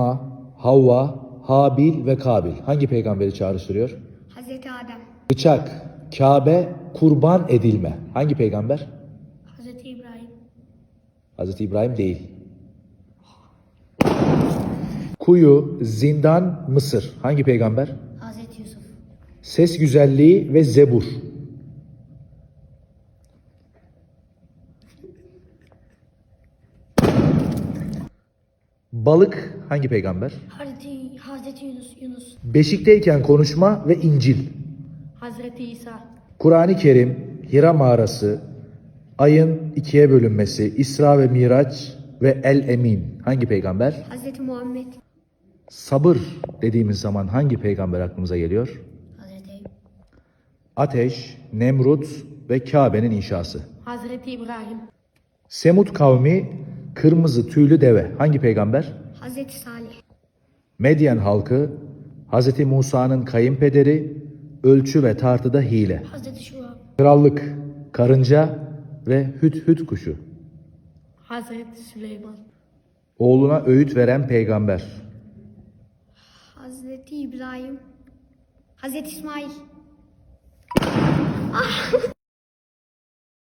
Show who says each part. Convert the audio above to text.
Speaker 1: elma, Havva, Habil ve Kabil hangi peygamberi çağrıştırıyor?
Speaker 2: Hazreti Adem,
Speaker 1: Bıçak, Kabe, kurban edilme. Hangi peygamber?
Speaker 2: Hazreti İbrahim,
Speaker 1: Hazreti İbrahim değil. Kuyu, zindan, Mısır. Hangi peygamber?
Speaker 2: Hazreti Yusuf,
Speaker 1: Ses güzelliği ve zebur. Balık hangi peygamber?
Speaker 2: Hazreti, Hazreti Yunus, Yunus,
Speaker 1: Beşikteyken konuşma ve İncil.
Speaker 2: Hazreti İsa,
Speaker 1: Kur'an-ı Kerim, Hira mağarası, ayın ikiye bölünmesi, İsra ve Miraç ve El Emin. Hangi peygamber?
Speaker 2: Hazreti Muhammed,
Speaker 1: Sabır dediğimiz zaman hangi peygamber aklımıza geliyor?
Speaker 2: Hazreti
Speaker 1: Ateş, Nemrut ve Kabe'nin inşası.
Speaker 2: Hazreti İbrahim,
Speaker 1: Semut kavmi kırmızı tüylü deve. Hangi peygamber?
Speaker 2: Hazreti Salih,
Speaker 1: Medyen halkı Hz. Musa'nın kayınpederi, ölçü ve tartıda hile.
Speaker 2: Hazreti Şuab,
Speaker 1: Krallık, karınca ve hüt hüt kuşu.
Speaker 2: Hazreti Süleyman,
Speaker 1: Oğluna öğüt veren peygamber.
Speaker 2: Hazreti İbrahim, Hazreti İsmail.